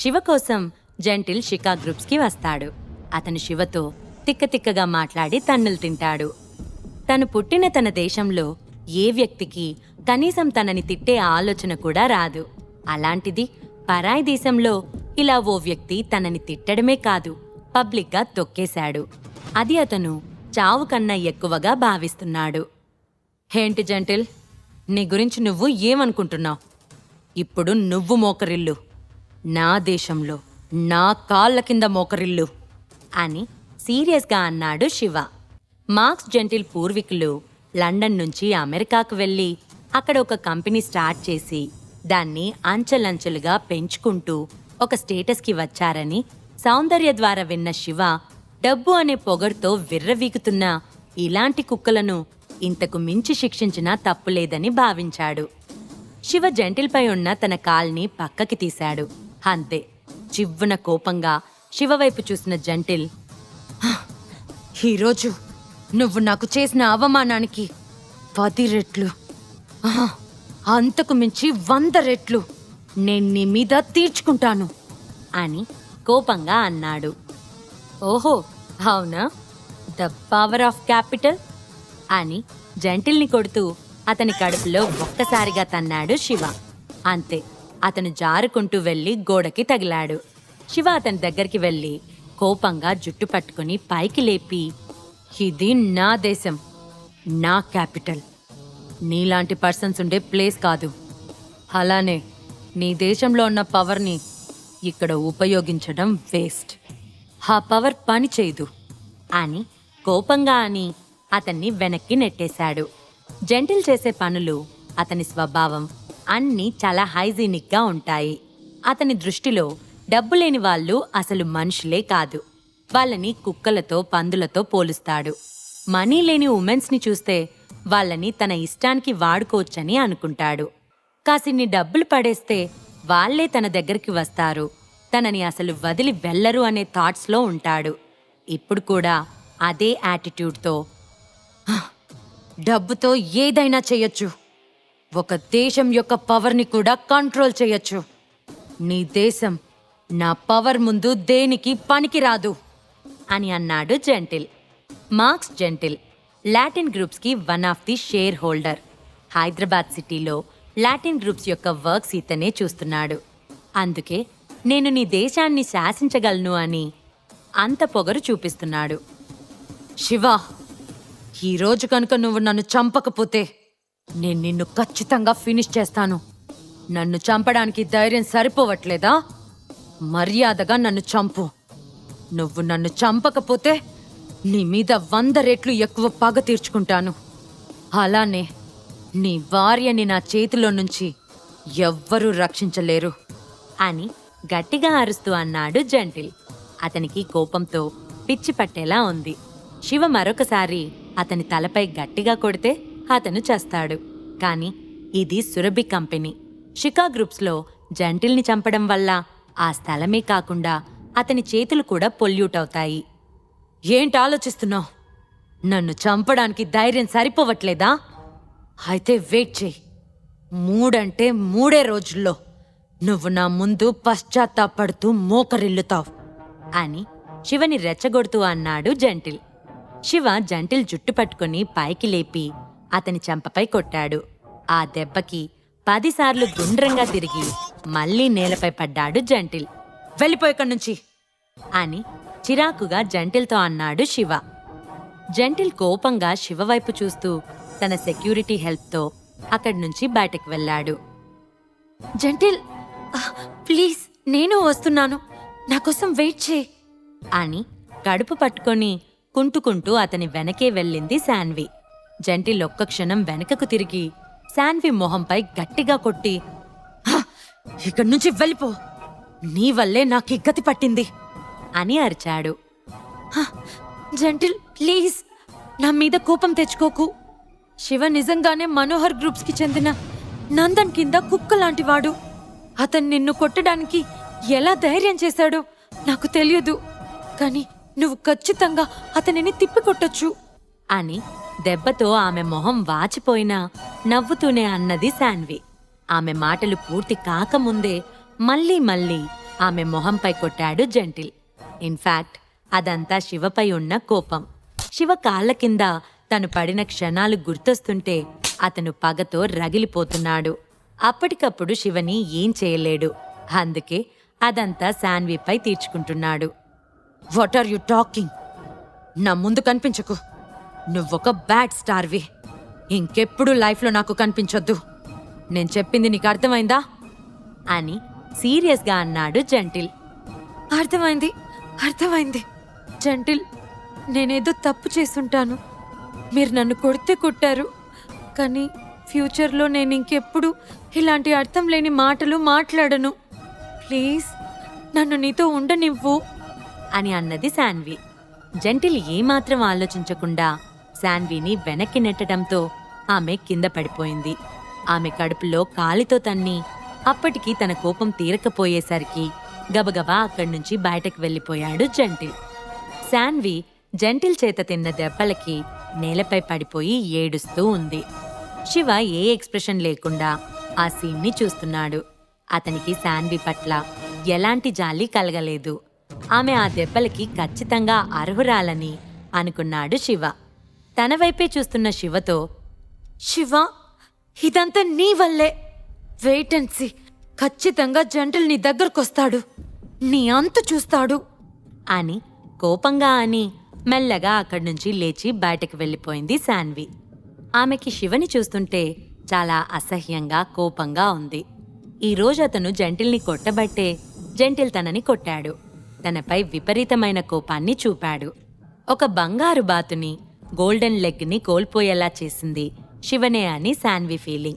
శివ కోసం జెంటిల్ షికా గ్రూప్స్కి వస్తాడు. అతను శివతో తిక్కతిక్కగా మాట్లాడి తన్నులు తింటాడు. తను పుట్టిన తన దేశంలో ఏ వ్యక్తికి కనీసం తనని తిట్టే ఆలోచన కూడా రాదు. అలాంటిది పరాయి దేశంలో ఇలా ఓ వ్యక్తి తనని తిట్టడమే కాదు పబ్లిక్గా తొక్కేశాడు. అది అతను చావు కన్నా ఎక్కువగా భావిస్తున్నాడు. ఏంటి జంటిల్? నీ గురించి నువ్వు ఏమనుకుంటున్నావు? ఇప్పుడు నువ్వు మోకరిల్లు. నా దేశంలో నా కాళ్ళ కింద మోకరిల్లు అని సీరియస్గా అన్నాడు శివ. మార్క్స్ జెంటిల్ పూర్వీకులు లండన్ నుంచి అమెరికాకు వెళ్ళి అక్కడ ఒక కంపెనీ స్టార్ట్ చేసి దాన్ని అంచెలంచెలుగా పెంచుకుంటూ ఒక స్టేటస్కి వచ్చారని సౌందర్య ద్వారా విన్న శివ డబ్బు అనే పొగడ్తో విర్రవీగుతున్న ఇలాంటి కుక్కలను ఇంతకు మించి శిక్షించినా తప్పులేదని భావించాడు. శివ జంటిల్పై ఉన్న తన కాల్ని పక్కకి తీశాడు. అంతే. చివ్వున కోపంగా శివ వైపు చూసిన జంటిల్ ఈరోజు నువ్వు నాకు చేసిన అవమానానికి పది రెట్లు. అంతకు మించి వంద రెట్లు నేను నీ మీద తీర్చుకుంటాను అని కోపంగా అన్నాడు. ఓహో అవునా? The power of capital? అని జంటిల్ని కొడుతూ అతని కడుపులో ఒక్కసారిగా తన్నాడు శివ. అంతే. అతను జారుకుంటూ వెళ్ళి గోడకి తగిలాడు. శివ అతని దగ్గరికి వెళ్ళి కోపంగా జుట్టు పట్టుకుని పైకి లేపి ఇది నా దేశం నా క్యాపిటల్. నీలాంటి పర్సన్స్ ఉండే ప్లేస్ కాదు. అలానే నీ దేశంలో ఉన్న పవర్ని ఇక్కడ ఉపయోగించడం వేస్ట్. ఆ పవర్ పని చేయదు అని కోపంగా అని అతన్ని వెనక్కి నెట్టేశాడు. జంటిల్ చేసే పనులు అతని స్వభావం. అన్నీ చాలా హైజీనిక్గా ఉంటాయి. అతని దృష్టిలో డబ్బు లేని వాళ్ళు అసలు మనుషులే కాదు. వాళ్ళని కుక్కలతో పందులతో పోలుస్తాడు. మనీ లేని ఉమెన్స్ని చూస్తే వాళ్ళని తన ఇష్టానికి వాడుకోవచ్చని అనుకుంటాడు. కాసిన్ని డబ్బులు పడేస్తే వాళ్ళే తన దగ్గరికి వస్తారు. తనని అసలు వదిలి వెళ్ళరు అనే థాట్స్లో ఉంటాడు. ఇప్పుడు కూడా అదే యాటిట్యూడ్తో డబ్బుతో ఏదైనా చేయొచ్చు. ఒక దేశం యొక్క పవర్ని కూడా కంట్రోల్ చేయొచ్చు. నీ దేశం నా పవర్ ముందు దేనికి పనికిరాదు అని అన్నాడు Gentle. Marks Gentle Latin గ్రూప్స్కి one of the shareholder. Hyderabad సిటీలో లాటిన్ గ్రూప్స్ యొక్క వర్క్స్ ఇతనే చూస్తున్నాడు. అందుకే నేను నీ దేశాన్ని శాసించగలను అని అంత పొగరు చూపిస్తున్నాడు. శివ ఈరోజు కనుక నువ్వు నన్ను చంపకపోతే నేను నిన్ను ఖచ్చితంగా ఫినిష్ చేస్తాను. నన్ను చంపడానికి ధైర్యం సరిపోవట్లేదా? మర్యాదగా నన్ను చంపు. నువ్వు నన్ను చంపకపోతే నీ మీద వంద రెట్లు ఎక్కువ పగ తీర్చుకుంటాను. అలానే నీ భార్యని నా చేతిలో నుంచి ఎవ్వరూ రక్షించలేరు. అని గట్టిగా అరుస్తూ అన్నాడు జంటిల్. అతనికి కోపంతో పిచ్చి పట్టేలా ఉంది. శివ మరొకసారి అతని తలపై గట్టిగా కొడితే అతను చేస్తాడు. కానీ ఇది సురభి కంపెనీ. షికా గ్రూప్స్లో జంటిల్ని చంపడం వల్ల ఆ స్థలమే కాకుండా అతని చేతులు కూడా పొల్యూట్ అవుతాయి. ఏంటి ఆలోచిస్తున్నావు? నన్ను చంపడానికి ధైర్యం సరిపోవట్లేదా? అయితే వెయిట్ చెయ్యి మూడంటే మూడే రోజుల్లో నువ్వు నా ముందు పశ్చాత్తాపడుతూ మోకరిల్లుతావు అని శివని రెచ్చగొడుతూ అన్నాడు జంటిల్. శివ జంటిల్ జుట్టు పట్టుకుని పైకి లేపి అతని చెంపపై కొట్టాడు. ఆ దెబ్బకి పదిసార్లు గుండ్రంగా తిరిగి మళ్ళీ నేలపై పడ్డాడు జంటిల్. వెళ్ళిపోయిక్కడి నుంచి! అని చిరాకుగా జంటిల్తో అన్నాడు శివ. జంటిల్ కోపంగా శివ వైపు చూస్తూ తన సెక్యూరిటీ హెల్ప్తో అక్కడి నుంచి బయటకు వెళ్ళాడు. జంటిల్ ప్లీజ్ నేను వస్తున్నాను. నా కోసం వెయిట్ చేయి. అని కడుపు పట్టుకొని కుంటుకుంటూ అతని వెనకే వెళ్ళింది శాన్వి. జంటిల్ ఒక్క క్షణం వెనకకు తిరిగి శాన్వి మొహంపై గట్టిగా కొట్టి "హ! ఇక్కడి నుంచి వెళ్ళిపో. నీ వల్లే నాకు ఇగ్గతి పట్టింది. అని అరిచాడు. "హ! జంటిల్ ప్లీజ్ నా మీద కోపం తెచ్చుకోకు. శివ నిజంగానే మనోహర్ గ్రూప్స్కి చెందిన నందన్ కింద కుక్క లాంటివాడు. అతను నిన్ను కొట్టడానికి ఎలా ధైర్యం చేశాడో నాకు తెలియదు. కానీ నువ్వు ఖచ్చితంగా అతనిని తిప్పికొట్టొచ్చు అని దెబ్బతో ఆమె మొహం వాచిపోయినా నవ్వుతూనే అన్నది శాన్వి. ఆమె మాటలు పూర్తి కాకముందే మళ్ళీ మళ్ళీ ఆమె మొహంపై కొట్టాడు జంటిల్. ఇన్ఫాక్ట్ అదంతా శివపై ఉన్న కోపం. శివ కాళ్ళ కింద తను పడిన క్షణాలు గుర్తొస్తుంటే అతను పగతో రగిలిపోతున్నాడు. అప్పటికప్పుడు శివని ఏం చేయలేడు. అందుకే అదంతా శాన్విపై తీర్చుకుంటున్నాడు. వాట్ ఆర్ యు టాకింగ్ నా ముందు కనిపించకు. నువ్వొక బ్యాడ్ స్టార్వి. ఇంకెప్పుడు లైఫ్లో నాకు కనిపించొద్దు. నేను చెప్పింది నీకు అర్థమైందా? అని సీరియస్గా అన్నాడు జంటిల్. అర్థమైంది అర్థమైంది. జంటిల్ నేనేదో తప్పు చేసుంటాను మీరు నన్ను కొడితే కొట్టారు. కానీ ఫ్యూచర్లో నేను ఇంకెప్పుడు ఇలాంటి అర్థం లేని మాటలు మాట్లాడను. ప్లీజ్ నన్ను నీతో ఉండనివ్వు. అని అన్నది శాన్వి. జంటిల్ ఏమాత్రం ఆలోచించకుండా శాన్విని వెనక్కి నెట్టడంతో ఆమె కింద పడిపోయింది. ఆమె కడుపులో కాలితో తన్ని అప్పటికి తన కోపం తీరకపోయేసరికి గబగబా అక్కడి నుంచి బయటకు వెళ్ళిపోయాడు జంటిల్. శాన్వి జంటిల్ చేత తిన్న దెబ్బలకి నేలపై పడిపోయి ఏడుస్తూ ఉంది. శివ ఏ ఎక్స్ప్రెషన్ లేకుండా ఆ సీన్ని చూస్తున్నాడు. అతనికి శాన్వి పట్ల ఎలాంటి జాలి కలగలేదు. ఆమె ఆ దెబ్బలకి ఖచ్చితంగా అర్హురాలని అనుకున్నాడు శివ. తన వైపే చూస్తున్న శివతో శివ ఇదంతా నీ వల్లే. వెయిట్ అండ్ సీ ఖచ్చితంగా జంటలు నీ దగ్గరకొస్తాడు. నీ అంతు చూస్తాడు. అని కోపంగా అని మెల్లగా అక్కడి నుంచి లేచి బయటకు వెళ్ళిపోయింది శాన్వి. ఆమెకి శివని చూస్తుంటే చాలా అసహ్యంగా కోపంగా ఉంది. ఈ రోజు అతను జంటిల్ని కొట్టబట్టే జంటిల్ తనని కొట్టాడు. తనపై విపరీతమైన కోపాన్ని చూపాడు. ఒక బంగారు బాతుని గోల్డెన్ లెగ్ని కోల్పోయేలా చేసింది శివనే అని శాన్వి ఫీలింగ్.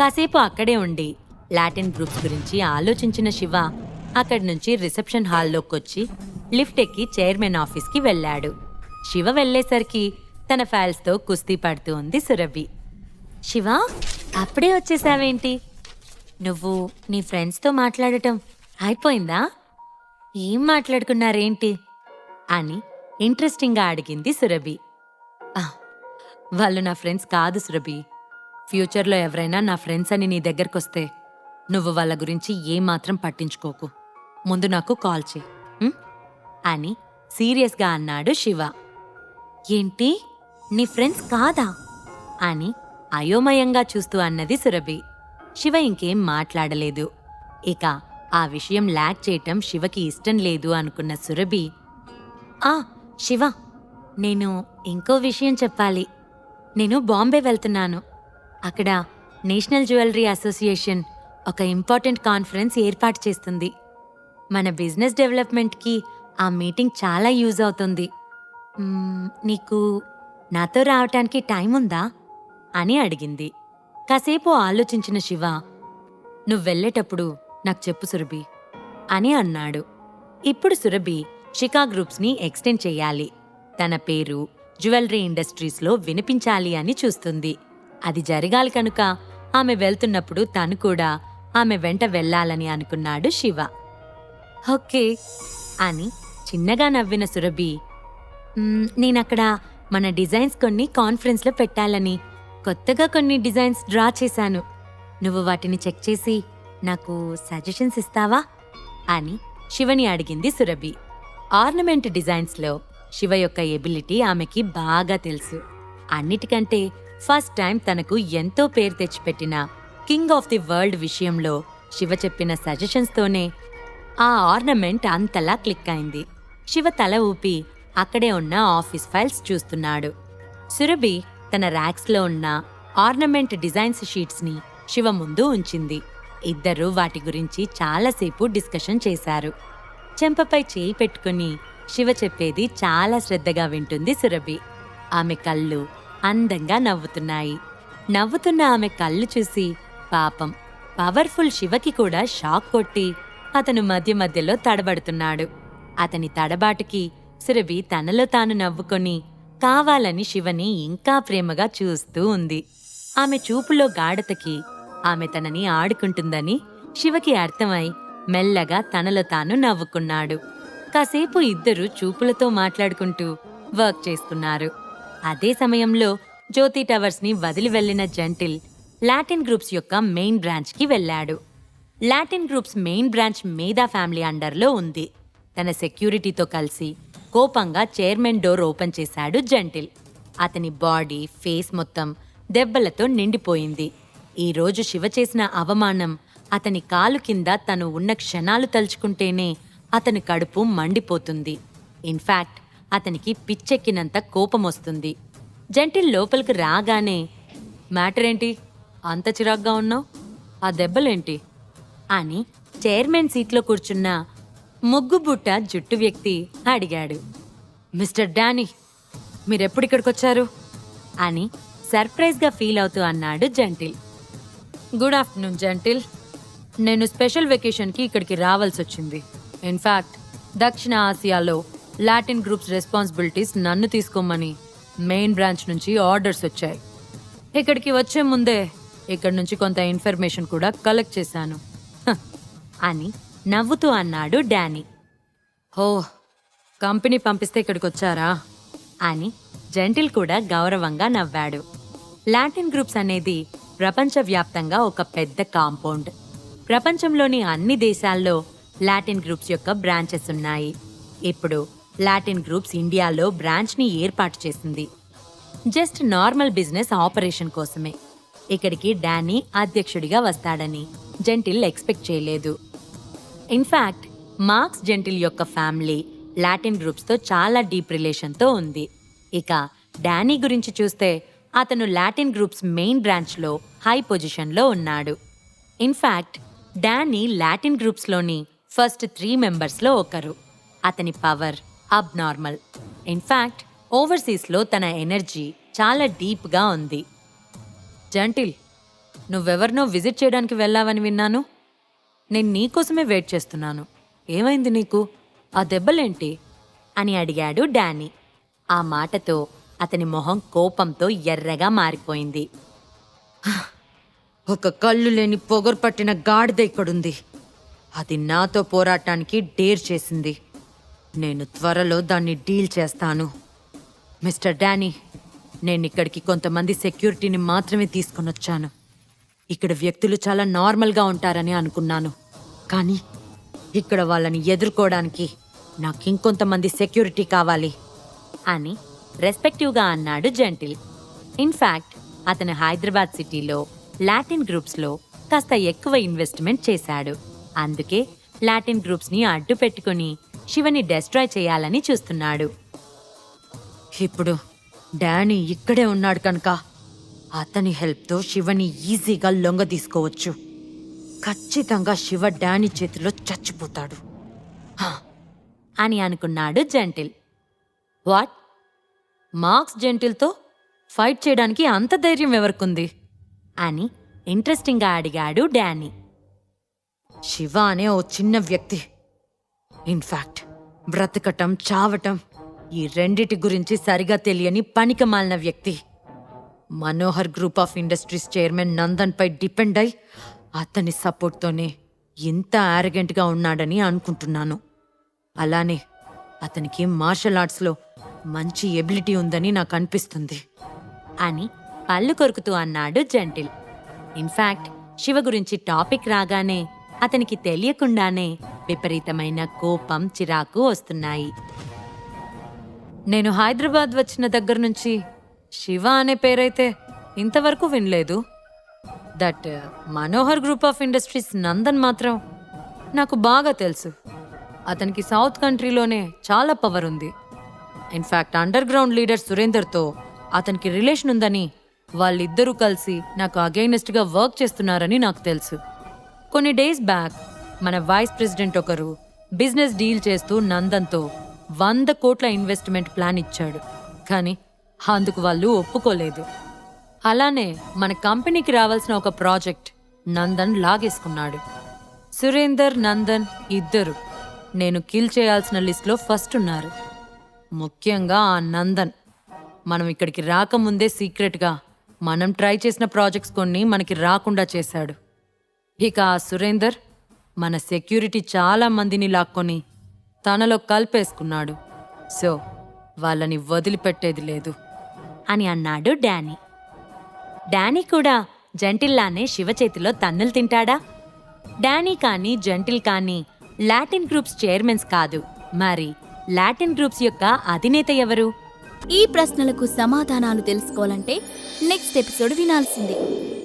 కాసేపు అక్కడే ఉండి లాటిన్ గ్రూప్స్ గురించి ఆలోచించిన శివ అక్కడి నుంచి రిసెప్షన్ హాల్లోకొచ్చి లిఫ్ట్ ఎక్కి చైర్మన్ ఆఫీస్కి వెళ్ళాడు. శివ వెళ్ళేసరికి తన ఫైల్స్తో కుస్తీ పడుతూ ఉంది సురభి. శివ అప్పుడే వచ్చేసావేంటి? నువ్వు నీ ఫ్రెండ్స్తో మాట్లాడటం అయిపోయిందా? ఏం మాట్లాడుకున్నారేంటి? అని ఇంట్రెస్టింగ్గా అడిగింది సురభి. వాళ్ళు నా ఫ్రెండ్స్ కాదు సురభి. ఫ్యూచర్లో ఎవరైనా నా ఫ్రెండ్స్ అని నీ దగ్గరకొస్తే నువ్వు వాళ్ళ గురించి ఏమాత్రం పట్టించుకోకు. ముందు నాకు కాల్ చేయి. అని సీరియస్గా అన్నాడు శివ. ఏంటి? నీ ఫ్రెండ్స్ కాదా? అని అయోమయంగా చూస్తూ అన్నది సురభి. శివ ఇంకేం మాట్లాడలేదు. ఇక ఆ విషయం లాక్ చేయటం శివకి ఇష్టం లేదు అనుకున్న సురభి ఆ శివ నేను ఇంకో విషయం చెప్పాలి. నేను బాంబే వెళ్తున్నాను. అక్కడ నేషనల్ జ్యువెలరీ అసోసియేషన్ ఒక ఇంపార్టెంట్ కాన్ఫరెన్స్ ఏర్పాటు చేస్తుంది. మన బిజినెస్ డెవలప్మెంట్కి ఆ మీటింగ్ చాలా యూజ్ అవుతుంది. నీకు నాతో రావటానికి టైం ఉందా? అని అడిగింది. కాసేపు ఆలోచించిన శివ నువ్వు వెళ్ళేటప్పుడు నాకు చెప్పు సురభి అని అన్నాడు. ఇప్పుడు సురభి షికా గ్రూప్స్ని ఎక్స్టెండ్ చేయాలి. తన పేరు జ్యువెలరీ ఇండస్ట్రీస్లో వినిపించాలి అని చూస్తుంది. అది జరగాలి కనుక ఆమె వెళ్తున్నప్పుడు తను కూడా ఆమె వెంట వెళ్ళాలని అనుకున్నాడు శివ. ఓకే అని చిన్నగా నవ్విన సురభి నేనక్కడ మన డిజైన్స్ కొన్ని కాన్ఫరెన్స్లో పెట్టాలని కొత్తగా కొన్ని డిజైన్స్ డ్రా చేశాను. నువ్వు వాటిని చెక్ చేసి నాకు సజెషన్స్ ఇస్తావా? అని శివని అడిగింది సురభి. ఆర్నమెంట్ డిజైన్స్లో శివ యొక్క ఎబిలిటీ ఆమెకి బాగా తెలుసు. అన్నిటికంటే ఫస్ట్ టైం తనకు ఎంతో పేరు తెచ్చిపెట్టిన కింగ్ ఆఫ్ ది వరల్డ్ విషయంలో శివ చెప్పిన సజెషన్స్తోనే ఆ ఆర్నమెంట్ అంతలా క్లిక్ అయింది. శివ తల ఊపి అక్కడే ఉన్న ఆఫీస్ ఫైల్స్ చూస్తున్నాడు. సురభి తన ర్యాక్స్లో ఉన్న ఆర్నమెంట్ డిజైన్స్ షీట్స్ని శివ ముందు ఉంచింది. ఇద్దరూ వాటి గురించి చాలాసేపు డిస్కషన్ చేశారు. చెంపపై చేయి పెట్టుకుని శివ చెప్పేది చాలా శ్రద్ధగా వింటుంది సురభి. ఆమె కళ్ళు అందంగా నవ్వుతున్నాయి. నవ్వుతున్న ఆమె కళ్ళు చూసి పాపం పవర్ఫుల్ శివకి కూడా షాక్ కొట్టి అతను మధ్య మధ్యలో తడబడుతున్నాడు. అతని తడబాటుకి సురభి తనలో తాను నవ్వుకొని కావాలని శివని ఇంకా ప్రేమగా చూస్తూ ఉంది. ఆమె చూపులో గాఢతకి ఆమె తనని ఆడుకుంటుందని శివకి అర్థమై మెల్లగా తనలో తాను నవ్వుకున్నాడు. కాసేపు ఇద్దరు చూపులతో మాట్లాడుకుంటూ వర్క్ చేస్తున్నారు. అదే సమయంలో జ్యోతి టవర్స్ని వదిలి వెళ్ళిన జంటిల్ లాటిన్ గ్రూప్స్ యొక్క మెయిన్ బ్రాంచ్కి వెళ్ళాడు. Latin Groups main branch Medha family అండర్లో ఉంది. తన సెక్యూరిటీతో కలిసి కోపంగా చైర్మన్ డోర్ ఓపెన్ చేశాడు జంటిల్. అతని బాడీ ఫేస్ మొత్తం దెబ్బలతో నిండిపోయింది. ఈ రోజు శివ చేసిన అవమానం అతని కాలు కింద తను ఉన్న క్షణాలు తలుచుకుంటేనే అతని కడుపు మండిపోతుంది. ఇన్ఫ్యాక్ట్ అతనికి పిచ్చెక్కినంత కోపం వస్తుంది జంటిల్ లోపలికి రాగానే మ్యాటర్ ఏంటి? అంత చిరాగ్గా ఉన్నావు? ఆ దెబ్బలేంటి? అని చైర్మన్ సీట్లో కూర్చున్న ముగ్గుబుట్ట జుట్టు వ్యక్తి అడిగాడు. మిస్టర్ డానీ మీరెప్పుడు ఇక్కడికి వచ్చారు అని సర్ప్రైజ్గా ఫీల్ అవుతూ అన్నాడు జంటిల్. Good afternoon Gentle. నేను స్పెషల్ వెకేషన్కి ఇక్కడికి రావాల్సి వచ్చింది ఇన్ఫ్యాక్ట్ దక్షిణ ఆసియాలో లాటిన్ గ్రూప్స్ రెస్పాన్సిబిలిటీస్ నన్ను తీసుకోమని మెయిన్ బ్రాంచ్ నుంచి ఆర్డర్స్ వచ్చాయి. ఇక్కడికి వచ్చే ముందే ఇక్కడి నుంచి కొంత ఇన్ఫర్మేషన్ కూడా కలెక్ట్ చేశాను. అని నవ్వుతూ అన్నాడు డానీ. ఓ కంపెనీ పంపిస్తే ఇక్కడికి వచ్చారా? అని జంటిల్ కూడా గౌరవంగా నవ్వాడు. లాటిన్ గ్రూప్స్ అనేది ప్రపంచవ్యాప్తంగా ఒక పెద్ద కాంపౌండ్. ప్రపంచంలోని అన్ని దేశాల్లో లాటిన్ గ్రూప్స్ యొక్క బ్రాంచెస్ ఉన్నాయి. ఇప్పుడు లాటిన్ గ్రూప్స్ ఇండియాలో బ్రాంచ్ని ఏర్పాటు చేసింది. జస్ట్ నార్మల్ బిజినెస్ ఆపరేషన్ కోసమే. ఇక్కడికి డానీ అధ్యక్షుడిగా వస్తాడని జెంటిల్ ఎక్స్పెక్ట్ చేయలేదు. ఇన్ఫాక్ట్ మార్క్స్ జెంటిల్ యొక్క ఫ్యామిలీ లాటిన్ గ్రూప్స్తో చాలా డీప్ రిలేషన్తో ఉంది. ఇక డానీ గురించి చూస్తే అతను లాటిన్ గ్రూప్స్ మెయిన్ బ్రాంచ్లో హై పొజిషన్లో ఉన్నాడు. ఇన్ఫాక్ట్ డానీ లాటిన్ గ్రూప్స్లోని ఫస్ట్ త్రీ మెంబర్స్లో ఒకరు. అతని పవర్ అబ్ నార్మల్ ఇన్ఫాక్ట్ ఓవర్సీస్లో తన ఎనర్జీ చాలా డీప్గా ఉంది. జంటిల్ నువ్వెవరినో విజిట్ చేయడానికి వెళ్ళావని విన్నాను. నేను నీకోసమే వెయిట్ చేస్తున్నాను. ఏమైంది నీకు? ఆ దెబ్బలేంటి? అని అడిగాడు డానీ. ఆ మాటతో అతని మొహం కోపంతో ఎర్రగా మారిపోయింది. ఒక కళ్ళు లేని పొగరు పట్టిన గాడిద ఇక్కడుంది. అది నాతో పోరాటానికి డేర్ చేసింది. నేను త్వరలో దాన్ని డీల్ చేస్తాను. మిస్టర్ డానీ నేను ఇక్కడికి కొంతమంది సెక్యూరిటీని మాత్రమే తీసుకొని వచ్చాను ఇక్కడ వ్యక్తులు చాలా నార్మల్గా ఉంటారని అనుకున్నాను. కానీ ఇక్కడ వాళ్ళని ఎదుర్కోవడానికి నాకు ఇంకొంతమంది సెక్యూరిటీ కావాలి అని రెస్పెక్టివ్గా అన్నాడు జెంటిల్. ఇన్ఫ్యాక్ట్ అతను హైదరాబాద్ సిటీలో లాటిన్ గ్రూప్స్లో కాస్త ఎక్కువ ఇన్వెస్ట్మెంట్ చేశాడు. అందుకే లాటిన్ గ్రూప్స్ని అడ్డు పెట్టుకుని శివని డెస్ట్రాయ్ చేయాలని చూస్తున్నాడు. ఇప్పుడు డానీ ఇక్కడే ఉన్నాడు కనుక అతని హెల్ప్తో శివని ఈజీగా లొంగ తీసుకోవచ్చు. ఖచ్చితంగా శివ డానీ చేతిలో చచ్చిపోతాడు. హా, అని అనుకున్నాడు జంటిల్. వాట్? మార్క్స్ జెంటిల్తో ఫైట్ చేయడానికి అంత ధైర్యం ఎవరికుంది? అని ఇంట్రెస్టింగ్గా అడిగాడు డానీ. శివ అనే ఓ చిన్న వ్యక్తి. ఇన్ఫాక్ట్ బ్రతకటం చావటం ఈ రెండిటి గురించి సరిగా తెలియని పనికమాలిన వ్యక్తి. Manohar group of industries chairman నందన్పై depend అయి అతని సపోర్ట్తోనే ఇంత యారగెంట్గా ఉన్నాడని అనుకుంటున్నాను. అలానే అతనికి మార్షల్ ఆర్ట్స్లో మంచి ఎబిలిటీ ఉందని నాకు అనిపిస్తుంది. అని పళ్ళు కొరుకుతూ అన్నాడు జంటిల్. ఇన్ఫాక్ట్ శివ గురించి టాపిక్ రాగానే అతనికి తెలియకుండానే విపరీతమైన కోపం చిరాకు వస్తున్నాయి. నేను హైదరాబాద్ వచ్చిన దగ్గర నుంచి శివ అనే పేరైతే ఇంతవరకు వినలేదు. That Manohar group of industries Nandan మాత్రం నాకు బాగా తెలుసు. అతనికి సౌత్ కంట్రీలోనే చాలా పవర్ ఉంది. ఇన్ఫాక్ట్ అండర్ గ్రౌండ్ లీడర్ సురేందర్తో అతనికి రిలేషన్ ఉందని వాళ్ళిద్దరూ కలిసి నాకు అగైనెస్ట్గా వర్క్ చేస్తున్నారని నాకు తెలుసు. కొన్ని డేస్ బ్యాక్ మన వైస్ ప్రెసిడెంట్ ఒకరు బిజినెస్ డీల్ చేస్తూ నందన్తో వంద కోట్ల ఇన్వెస్ట్మెంట్ ప్లాన్ ఇచ్చాడు. కానీ అందుకు వాళ్ళు ఒప్పుకోలేదు. అలానే మన కంపెనీకి రావాల్సిన ఒక ప్రాజెక్ట్ నందన్ లాగేసుకున్నాడు. సురేందర్ నందన్ ఇద్దరు నేను కిల్ చేయాల్సిన లిస్ట్లో ఫస్ట్ ఉన్నారు. ముఖ్యంగా ఆ నందన్. మనం ఇక్కడికి రాకముందే సీక్రెట్గా మనం ట్రై చేసిన ప్రాజెక్ట్స్ కొన్ని మనకి రాకుండా చేశాడు. ఇక ఆ సురేందర్ మన సెక్యూరిటీ చాలా మందిని లాక్కొని తనలో కలిపేసుకున్నాడు. సో వాళ్ళని వదిలిపెట్టేది లేదు. అని అన్నాడు డానీ. డానీ కూడా జంటిల్లానే శివ చేతిలో తన్నులు తింటాడా? డానీ కానీ జెంటిల్ కానీ లాటిన్ గ్రూప్స్ చైర్మన్స్ కాదు. మరి లాటిన్ గ్రూప్స్ యొక్క అధినేత ఎవరు? ఈ ప్రశ్నలకు సమాధానాలు తెలుసుకోవాలంటే నెక్స్ట్ ఎపిసోడ్ వినాల్సిందే.